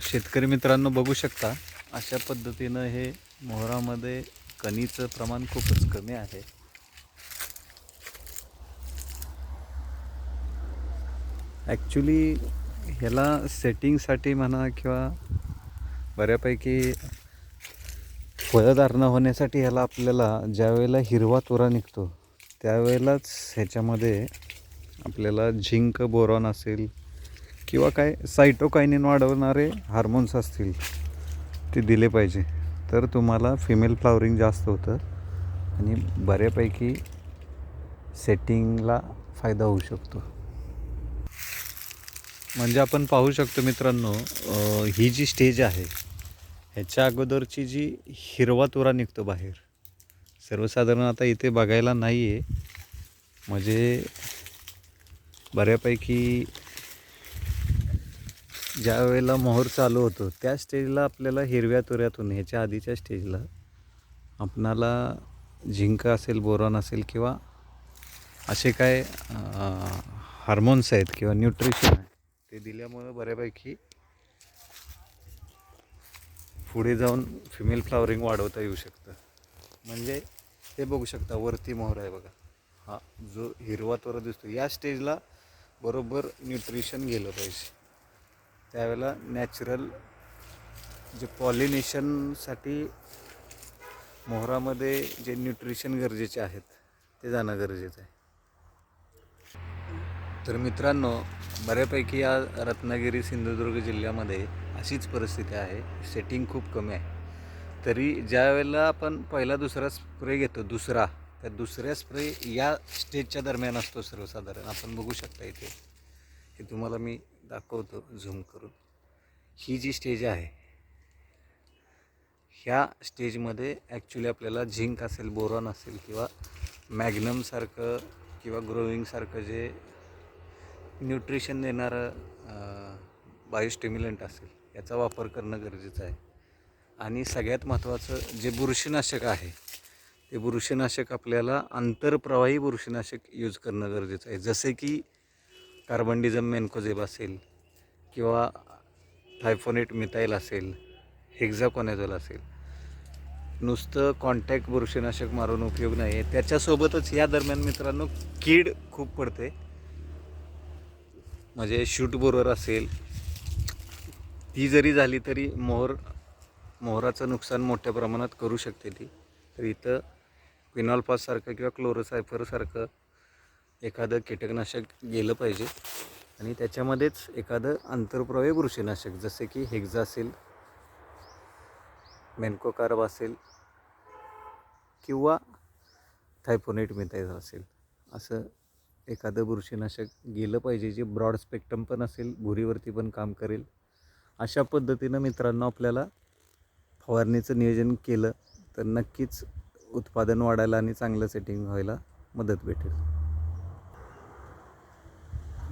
शेतकरी मित्रांनो बघू शकता अशा पद्धतीनं हे मोहरामध्ये कणीचं प्रमाण खूपच कमी आहे. ॲक्च्युली ह्याला सेटिंगसाठी म्हणा किंवा बऱ्यापैकी फळधारणा होण्यासाठी ह्याला आपल्याला ज्यावेळेला हिरवा तुरा निघतो त्यावेळेलाच ह्याच्यामध्ये आपल्याला झिंक बोरॉन असेल किंवा काय सायटोकायनिन वाढवणारे हार्मोन्स असतील ते दिले पाहिजे. तर तुम्हाला फिमेल फ्लावरिंग जास्त होतं आणि बऱ्यापैकी सेटिंगला फायदा होऊ शकतो. म्हणजे आपण पाहू शकतो मित्रांनो ही जी स्टेज आहे ह्याच्या अगोदरची जी हिरवा तुरा निघतो बाहेर. सर्वसाधारण आता इथे बघायला नाही आहे म्हणजे बऱ्यापैकी ज्या वेळेला मोहर चालू होतो त्या स्टेजला आपल्याला हिरव्या तुऱ्यातून ह्याच्या आधीच्या स्टेजला आपणाला झिंक असेल बोरॉन असेल किंवा असे काय हार्मोन्स आहेत किंवा न्यूट्रिशन आहे ते दिल्यामुळं बऱ्यापैकी पुढे जाऊन फिमेल फ्लावरिंग वाढवता येऊ शकतं. म्हणजे हे बघू शकता वरती मोहर आहे बघा. हा जो हिरवा तोरा दिसतो या स्टेजला बरोबर न्यूट्रिशन गेलं पाहिजे. त्यावेळेला नॅचरल जे पॉलिनेशनसाठी मोहरामध्ये जे न्यूट्रिशन गरजेचे आहेत ते जाणं गरजेचं आहे. तर मित्रांनो बऱ्यापैकी या रत्नागिरी सिंधुदुर्ग जिल्ह्यामध्ये अशीच परिस्थिती आहे. सेटिंग खूप कमी आहे. तरी ज्या वेळेला आपण पहिला दुसरा स्प्रे घेतो दुसरा त्या दुसऱ्या स्प्रे या स्टेजच्या दरम्यान असतो सर्वसाधारण. आपण बघू शकता इथे. हे तुम्हाला मी दाखवतो झूम करून. ही जी स्टेज आहे ह्या स्टेजमध्ये ॲक्च्युली आपल्याला झिंक असेल बोरॉन असेल किंवा मॅग्नमसारखं किंवा ग्रोविंगसारखं जे न्यूट्रिशन देणारं बायोस्टिम्युलंट असेल याचा वापर करणं गरजेचं आहे. आणि सगळ्यात महत्त्वाचं जे बुरशीनाशक आहे ते बुरशीनाशक आपल्याला आंतरप्रवाही बुरशीनाशक यूज करणं गरजेचं आहे. जसे की कार्बनडिझम मेन्कोझेब असेल किंवा थायफोनेट मिथाईल असेल हेक्झाकोनेझोल असेल. नुसतं कॉन्टॅक्ट बुरशीनाशक मारून उपयोग नाही आहे त्याच्यासोबतच या दरम्यान मित्रांनो कीड खूप पडते. म्हणजे शूट बोरर असेल ती जरी झाली तरी मोहर मोहराचं नुकसान मोठ्या प्रमाणात करू शकते ती. तर इथं क्विनॉलपाससारखं किंवा क्लोरोसायफरसारखं एखादं कीटकनाशक गेलं पाहिजे. आणि त्याच्यामध्येच एखादं आंतरप्रवाही बुरशीनाशक जसे की हेक्झा असेल मेन्कोकार्ब असेल किंवा थायफोनेट मिथाईल असेल. असं एखादं बुरशीनाशक गेलं पाहिजे जे ब्रॉड स्पेक्ट्रम पण असेल भुरीवरती पण काम करेल. अशा पद्धतीनं मित्रांनो आपल्याला फवारणीचं नियोजन केलं तर नक्कीच उत्पादन वाढायला आणि चांगलं सेटिंग व्हायला मदत भेटेल.